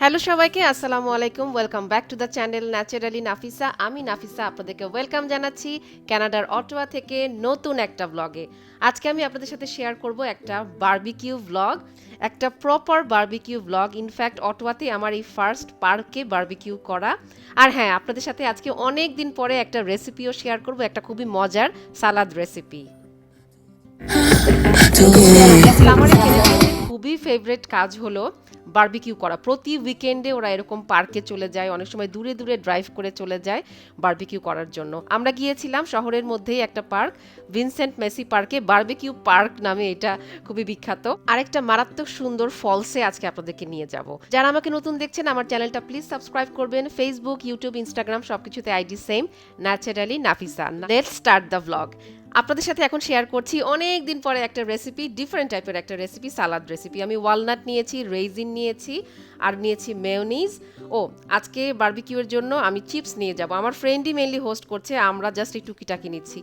Hello সবাইকে আসসালামু আলাইকুম। Welcome back to the channel Naturally Nafisa আমি নাফিসা আপনাদেরকে ওয়েলকাম জানাচ্ছি কানাডার অটোয়া থেকে নতুন একটা ব্লগে আজকে আমি আপনাদের সাথে শেয়ার করব একটা বারবিকিউ ব্লগ একটা proper barbecue blog in fact অটোয়াতে আমার এই ফার্স্ট পার্কে বার্বিকিউ করা। আর হ্যাঁ আপনাদের সাথে আজকে অনেক দিন পরে একটা রেসিপিও শেয়ার করব একটা খুবই মজার সালাদ রেসিপি খুবই ফেভারিট কাজ হলো বারবিকিউ করা। প্রতি উইকেন্ডে ওরা এরকম পার্কে চলে যায়, অনেক সময় দূরে দূরে ড্রাইভ করে চলে যায় বারবিকিউ করার জন্য। আমরা গিয়েছিলাম শহরের মধ্যেই একটা পার্ক ভিনসেন্ট মেসি পার্কে বারবিকিউ পার্ক নামে এটা খুবই বিখ্যাত। আরেকটা মারাত্মক সুন্দর ফলসে আজকে আপনাদেরকে নিয়ে যাব। যারা আমাকে নতুন দেখছেন, আমার চ্যানেলটা প্লিজ সাবস্ক্রাইব করবেন। ফেসবুক ইউটিউব ইনস্টাগ্রাম সবকিছুতে ID same Naturally Nafisa. Let's start the blog আপনাদের সাথে এখন শেয়ার করছি অনেক দিন পরে একটা রেসিপি ডিফারেন্ট টাইপের একটা রেসিপি সালাদ রেসিপি আমি ওয়ালনাট নিয়েছি রেজিন নিয়েছি, আর নিয়েছি মেয়োনিজ ও, আজকে বারবিকিউয়ের জন্য আমি চিপস নিয়ে যাব। আমার ফ্রেন্ডই মেনলি হোস্ট করছে, আমরা জাস্ট এই টুকিটাকি নিচ্ছি।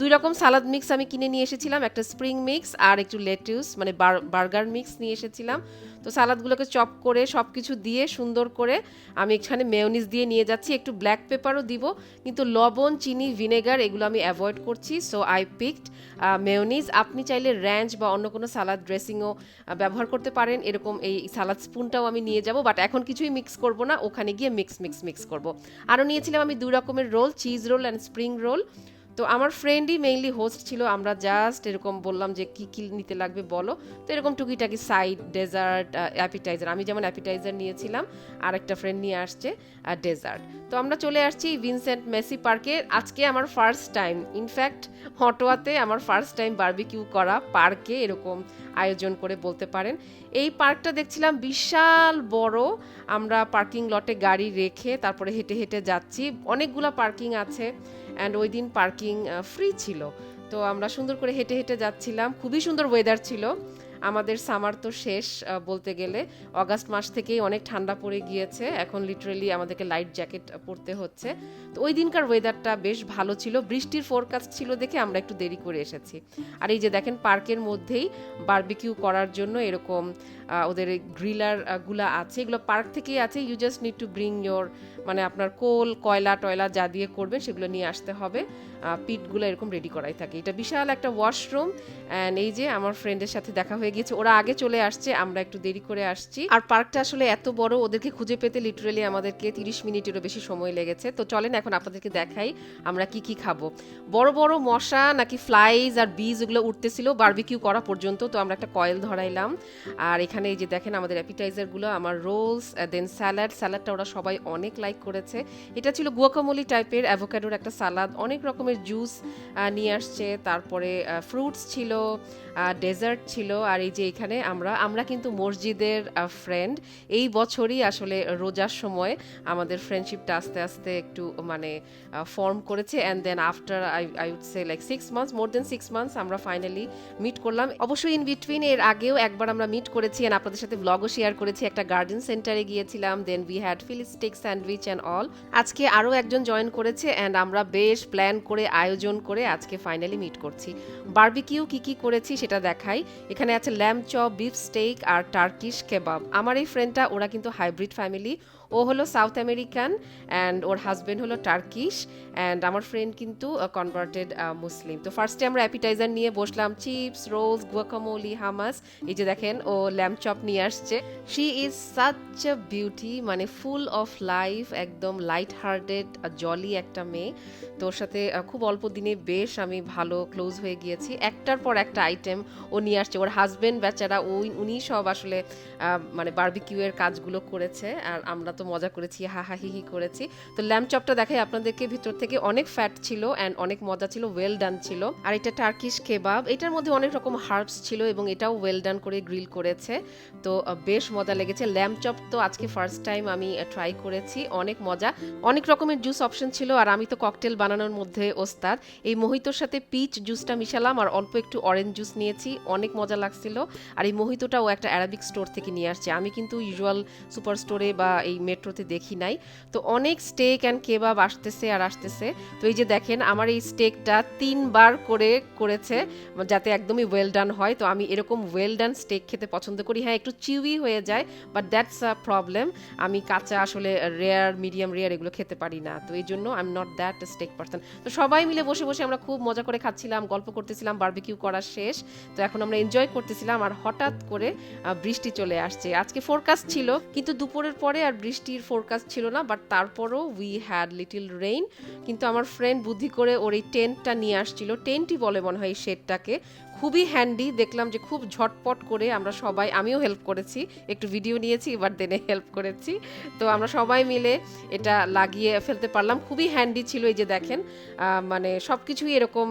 দুই রকম সালাদ মিক্স আমি কিনে নিয়ে এসেছিলাম, একটা স্প্রিং মিক্স আর একটু লেটুস মানে বার্গার মিক্স নিয়ে এসেছিলাম। তো সালাদগুলোকে চপ করে সব কিছু দিয়ে সুন্দর করে আমি এখানে মেয়োনিজ দিয়ে নিয়ে যাচ্ছি। একটু ব্ল্যাক পেপারও দিব, কিন্তু লবণ, চিনি ভিনেগার এগুলো আমি অ্যাভয়েড করছি। সো আই পিকড মেয়োনিজ আপনি চাইলে র্যাঞ্চ বা অন্য কোনো সালাদ ড্রেসিংও ব্যবহার করতে পারেন। এরকম এই সালাদ স্পুনটাও আমি নিয়ে যাব। বাট এখন কিছুই মিক্স করব না। ওখানে গিয়ে মিক্স মিক্স মিক্স করব। আরও নিয়েছিলাম আমি দুই রকমের roll cheese roll and spring roll তো আমার ফ্রেন্ডই মেইনলি হোস্ট ছিল, আমরা জাস্ট এরকম বললাম যে কী কী নিতে লাগবে বলো। তো এরকম টুকিটাকি সাইড ডেজার্ট অ্যাপিটাইজার আমি যেমন অ্যাপিটাইজার নিয়েছিলাম আর একটা ফ্রেন্ড নিয়ে আসছে ডেজার্ট তো আমরা চলে আসছি ভিনসেন্ট মেসি পার্কে আজকে আমার ফার্স্ট টাইম ইনফ্যাক্ট হটোয়াতে আমার ফার্স্ট টাইম বার্বিকিউ করা পার্কে এরকম আয়োজন করে বলতে পারেন। এই পার্কটা দেখছিলাম বিশাল বড়, আমরা পার্কিং লটে গাড়ি রেখে তারপরে হেঁটে হেঁটে যাচ্ছি। অনেকগুলো পার্কিং আছে অ্যান্ড ওই দিন পার্কিং ফ্রি ছিল। তো আমরা সুন্দর করে হেঁটে হেঁটে যাচ্ছিলাম। খুবই সুন্দর ওয়েদার ছিল। আমাদের সামার তো শেষ বলতে গেলে। অগাস্ট মাস থেকেই অনেক ঠান্ডা পড়ে গিয়েছে। এখন লিটারেলি আমাদেরকে লাইট জ্যাকেট পরতে হচ্ছে। তো ওই দিনকার ওয়েদারটা বেশ ভালো ছিল। বৃষ্টির ফোরকাস্ট ছিল দেখে আমরা একটু দেরি করে এসেছি। আর এই যে দেখেন, পার্কের মধ্যেই বারবিকিউ করার জন্য এরকম ওদের গ্রিলারগুলা আছে। এগুলো পার্ক থেকেই আছে। You just need to bring your মানে আপনার কোল, কয়লা, টয়লা যা দিয়ে করবেন সেগুলো নিয়ে আসতে হবে। পিটগুলো এরকম রেডি করাই থাকে। এটা বিশাল একটা ওয়াশরুম অ্যান্ড এই যে আমার ফ্রেন্ডের সাথে দেখা হয়ে গিয়েছে। ওরা আগে চলে আসছে, আমরা একটু দেরি করে আসছি। আর পার্কটা আসলে এত বড়, ওদেরকে খুঁজে পেতে লিটারেলি আমাদেরকে তিরিশ মিনিটেরও বেশি সময় লেগেছে। তো চলেন এখন আপনাদেরকে দেখাই আমরা কি কি খাব। বড় বড় মশা নাকি ফ্লাইজ আর বীজ ওগুলো উঠতেছিল বারবিকিউ করা পর্যন্ত। তো আমরা একটা কয়েল ধরাইলাম। আর এখানে এই যে দেখেন আমাদের অ্যাপিটাইজারগুলো আমার রোলস দেন স্যালাড স্যালাডটা ওরা সবাই অনেক লাইক করেছে। এটা ছিল গুয়াকামলি টাইপের অ্যাভোকাডোর একটা সালাদ অনেক রকমের জুস নিয়ে আসছে। তারপরে ফ্রুটস ছিল ডেজার্ট ছিল। আর এই যে এখানে আমরা আমরা কিন্তু মসজিদের ফ্রেন্ড এই বছরই আসলে রোজার সময় আমাদের ফ্রেন্ডশিপটা আস্তে আস্তে একটু মানে ফর্ম করেছে। And then after I I would say like six months more then six months আমরা ফাইনালি মিট করলাম। অবশ্যই ইন বিটুইন এর আগেও একবার আমরা মিট করেছি। অ্যান্ড আপনাদের সাথে ব্লগও শেয়ার করেছি। একটা গার্ডেন সেন্টারে গিয়েছিলাম। Then we had Philly steak sandwich and all আজকে আরও একজন জয়েন করেছে অ্যান্ড আমরা বেশ প্ল্যান করে, আয়োজন করে আজকে ফাইনালি মিট করছি। বার্বিকিউ কি কি করেছি সেটা দেখাই। এখানে আছে ল্যাম্প চপ বিফ স্টেক আর টার্কিশ কেবাব আমার এই ফ্রেন্ডটা ওরা কিন্তু হাইব্রিড ফ্যামিলি ও হলো সাউথ আমেরিকান অ্যান্ড ওর হাজবেন্ড হলো টার্কিশ অ্যান্ড আমার ফ্রেন্ড কিন্তু কনভার্টেড মুসলিম তো ফার্স্টে আমরা অ্যাপিটাইজার নিয়ে বসলাম চিপস রোজ গুয়াকামোলি হামাস এই যে দেখেন, ও ল্যাম্প চপ নিয়ে আসছে। She is such a beauty মানে ফুল অফ লাইফ একদম লাইট হার্টেড জলি একটা মেয়ে। তো ওর সাথে খুব অল্প দিনে বেশ আমি ভালো ক্লোজ হয়ে গিয়েছি। একটার পর একটা আইটেম ও নিয়ে আসছে। ওর হাজবেন্ড বেচারা, ওই, উনি সব আসলে মানে বারবিকিউয়ের কাজগুলো করেছে। আর আমরা তো মজা করেছি হা হা হি হি করেছি। তো ল্যাম্প চপটা দেখাই আপনাদেরকে, ভিতর থেকে অনেক ফ্যাট ছিল অ্যান্ড অনেক মজা ছিল ওয়েল ডান ছিল। আর এটা টার্কিশ কেবাব এটার মধ্যে অনেক রকম হার্বস ছিল এবং এটাও ওয়েল ডান করে গ্রিল করেছে। তো বেশ মজা লেগেছে। ল্যাম্প চপ তো আজকে ফার্স্ট টাইম আমি ট্রাই করেছি, অনেক মজা। অনেক রকমের জুস অপশন ছিল আর আমি তো ককটেল বানানোর মধ্যে ওস্তাদ। এই মোহিতোর সাথে পিচ জুসটা মিশালাম আর অল্প একটু অরেঞ্জ জুস নিয়েছি, অনেক মজা লাগছিল। আর এই মোহিতোটাও একটা অ্যারাবিক স্টোর থেকে নিয়ে আসছে। আমি কিন্তু ইউজুয়াল সুপার স্টোরে বা এই মেট্রোতে দেখি নাই। তো অনেক স্টেক অ্যান্ড কেবাব আসতেছে আর আসতেছে। তো এই যে দেখেন, আমার এই স্টেকটা তিনবার করে করেছে, যাতে একদমই ওয়েল ডান হয়। তো আমি এরকম ওয়েল ডান স্টেক খেতে পছন্দ করি। হ্যাঁ একটু চিউই হয়ে যায় বাট দ্যাটস আ প্রবলেম আমি কাঁচা আসলে রেয়ার মিডিয়াম রেয়ার এগুলো খেতে পারি না। তো এই জন্য I am not that steak person তো সবাই মিলে বসে বসে আমরা খুব মজা করে খাচ্ছিলাম, গল্প করতেছিলাম বারবিকিউ করা শেষ। তো এখন আমরা এনজয় করতেছিলাম আর হঠাৎ করে বৃষ্টি চলে আসছে। আজকে ফোরকাস্ট ছিল, কিন্তু দুপুরের পরে আর বৃষ্টির ফোরকাস্ট ছিল না বাট তারপরও উই হ্যাড লিটিল রেইন কিন্তু আমার ফ্রেন্ড বুদ্ধি করে ওর এই টেন্টটা নিয়ে আসছিল। টেন্টই বলে মনে হয় এই শেডটাকে। খুবই হ্যান্ডি দেখলাম যে খুব ঝটপট করে আমরা সবাই, আমিও হেল্প করেছি, একটু ভিডিও নিয়েছি, এবার দেনে হেল্প করেছি। তো আমরা সবাই মিলে এটা লাগিয়ে ফেলতে পারলাম। খুবই হ্যান্ডি ছিল এই যে দেখেন মানে সব কিছুই এরকম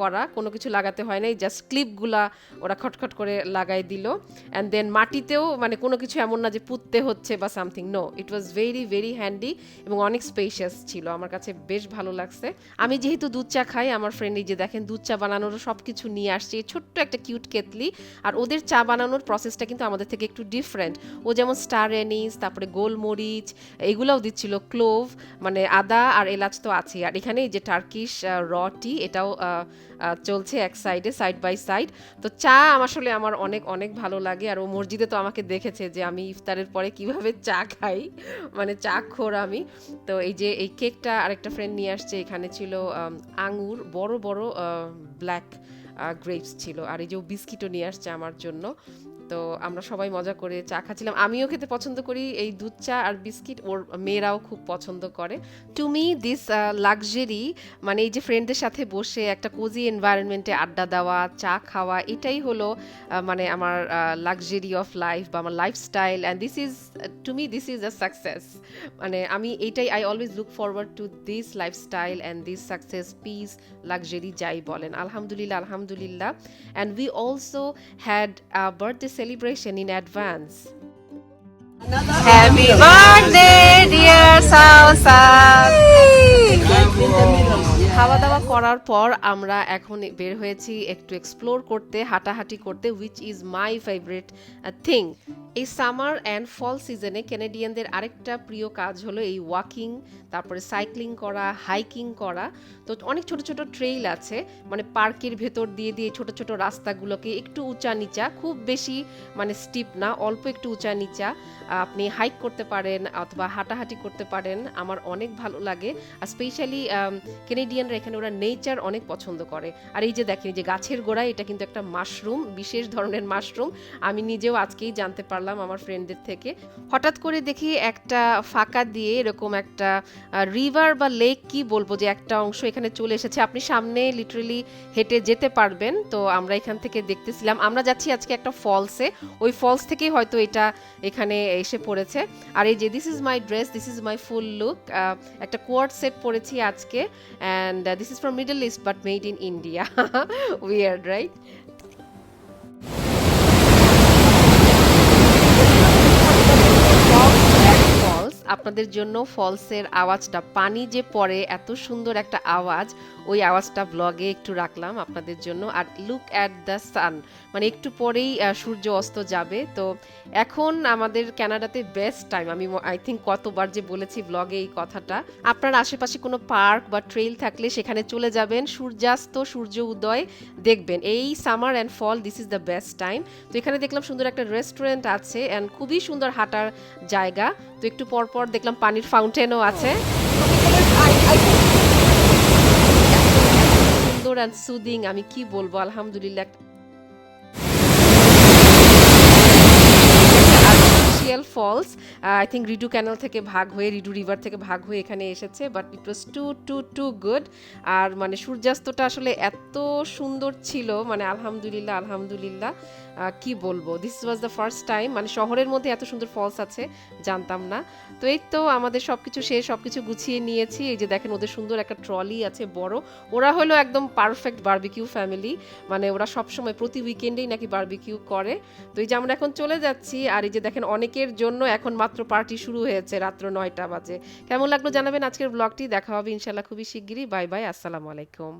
করা, কোনো কিছু লাগাতে হয় নাই জাস্ট ক্লিপগুলা ওরা খটখট করে লাগাই দিল। অ্যান্ড দেন মাটিতেও মানে কোনো কিছু এমন না যে পুঁততে হচ্ছে বা something no it was very very handy এবং অনেক স্পেশিয়াস ছিল। আমার কাছে বেশ ভালো লাগছে। আমি যেহেতু দুধ চা খাই, আমার ফ্রেন্ড যে দেখেন, দুধ চা বানানোর সব কিছু নিয়ে আসছে। ছোট্ট একটা কিউট কেতলি আর ওদের চা বানানোর প্রসেসটা কিন্তু আমাদের থেকে একটু ডিফারেন্ট ও যেমন স্টার এনিস তারপরে গোলমরিচ, এগুলোও দিচ্ছিল ক্লোভ মানে আদা আর এলাচ তো আছে আর এখানে যে টার্কিশ র টি এটাও চলছে এক সাইডে সাইড বাই সাইড তো চা আমার আসলে আমার অনেক অনেক ভালো লাগে। আর ও মসজিদে তো আমাকে দেখেছে যে আমি ইফতারের পরে কীভাবে চা খাই। মানে চা খোর আমি। তো এই যে এই কেকটা আরেকটা ফ্রেন্ড নিয়ে আসছে, এখানে ছিল আঙুর, বড় বড় ব্ল্যাক গ্রেপস ছিল। আর এই যে বিস্কিটও নিয়ে আসছে আমার জন্য। তো আমরা সবাই মজা করে চা খাচ্ছিলাম। আমিও খেতে পছন্দ করি। এই দুধ চা আর বিস্কিট ওর মেয়েরাও খুব পছন্দ করে। টু মি দিস লাক্সারি মানে এই যে ফ্রেন্ডদের সাথে বসে একটা কোজি এনভায়রনমেন্টে আড্ডা দেওয়া, চা খাওয়া, এটাই হলো মানে আমার লাক্সারি অফ লাইফ বা আমার lifestyle and this is to me this is a success মানে আমি এইটাই I always look forward to this lifestyle and this success peace luxury যাই বলেন। আলহামদুলিল্লাহ আলহামদুলিল্লাহ। And we also had birthday celebration in advance. Happy birthday, dear Salsa! খাওয়া দাওয়া করার পর আমরা এখন বের হয়েছি একটু এক্সপ্লোর করতে হাঁটাহাঁটি করতে which is my favourite thing এই সামার অ্যান্ড ফল সিজনে কেনেডিয়ানদের আরেকটা প্রিয় কাজ হলো এই ওয়াকিং, তারপরে সাইক্লিং করা, হাইকিং করা। তো অনেক ছোট ছোট ট্রেইল আছে মানে পার্কের ভেতর দিয়ে দিয়ে ছোট ছোট রাস্তাগুলোকে একটু উঁচা নিচা, খুব বেশি মানে স্টিপ না, অল্প একটু উঁচা নিচা। আপনি হাইক করতে পারেন অথবা হাঁটাহাঁটি করতে পারেন, আমার অনেক ভালো লাগে। আর স্পেশালি কেনেডিয়ানরা এখানে ওরা নেচার অনেক পছন্দ করে। আর এই যে দেখেন যে গাছের গোড়ায় এটা কিন্তু একটা মাশরুম, বিশেষ ধরনের মাশরুম। আমি নিজেও আজকেই জানতে পারলাম আমার ফ্রেন্ডদের থেকে। হঠাৎ করে দেখি একটা ফাঁকা দিয়ে এরকম একটা রিভার বা লেক কি বলব যে একটা অংশ এখানে চলে এসেছে। আপনি সামনে লিটারেলি হেঁটে যেতে পারবেন। তো আমরা এখান থেকে দেখতেছিলাম। আমরা যাচ্ছি আজকে একটা ফলসে ওই ফলস থেকেই হয়তো এটা এখানে এসে পড়েছে। আর এই যে this is my dress this is my full look একটা কোয়ার্ড সেট পরেছি আজকে। And this is from Middle East but made in India weird right আপনাদের জন্য ফলসের আওয়াজটা। পানি যে পড়ে এত সুন্দর একটা আওয়াজ। ওই আওয়াজটা ব্লগে একটু রাখলাম আপনাদের জন্য। আর লুক অ্যাট দ্য সান মানে একটু পরেই সূর্য অস্ত যাবে। তো এখন আমাদের কানাডাতে বেস্ট টাইম আমি আই থিঙ্ক কতবার যে বলেছি ব্লগে এই কথাটা। আপনার আশেপাশে কোনো পার্ক বা ট্রেইল থাকলে সেখানে চলে যাবেন। সূর্যাস্ত, সূর্য উদয়, দেখবেন। এই summer and fall this is the best time তো এখানে দেখলাম সুন্দর একটা রেস্টুরেন্ট আছে অ্যান্ড খুবই সুন্দর হাঁটার জায়গা। তো একটু পর পর দেখলাম পানির ফাউন্টেনও আছে। সুন্দর অ্যান্ড সুদিং আমি কি বলব? আলহামদুলিল্লাহ artificial falls I think Rideau canal থেকে ভাগ হয়ে রিডু রিভার থেকে ভাগ হয়ে এখানে এসেছে but it was too too too good আর মানে সূর্যাস্তটা আসলে এত সুন্দর ছিল মানে আলহামদুলিল্লাহ আলহামদুলিল্লাহ কি বলব? This was the first time মানে শহরের মধ্যে এত সুন্দর ফলস আছে, জানতাম না। তো এই তো আমাদের সব সবকিছু শেষ, সবকিছু গুছিয়ে নিয়েছি, এই যে দেখেন ওদের সুন্দর একটা ট্রলি আছে বড়। ওরা হলো একদম পারফেক্ট বার্বিকিউ ফ্যামিলি মানে ওরা সবসময় প্রতি উইকেন্ডেই নাকি বার্বিকিউ করে। তো এই যে আমরা এখন চলে যাচ্ছি, আর এই যে দেখেন অনেকের জন্য এখন মাত্র পার্টি শুরু হয়েছে, রাত্র নয়টা বাজে। কেমন লাগল জানাবেন আজকের ব্লগটি দেখা হবে ইনশাল্লাহ খুবই শিগগিরই। বাই বাই, আসসালামু আলাইকুম।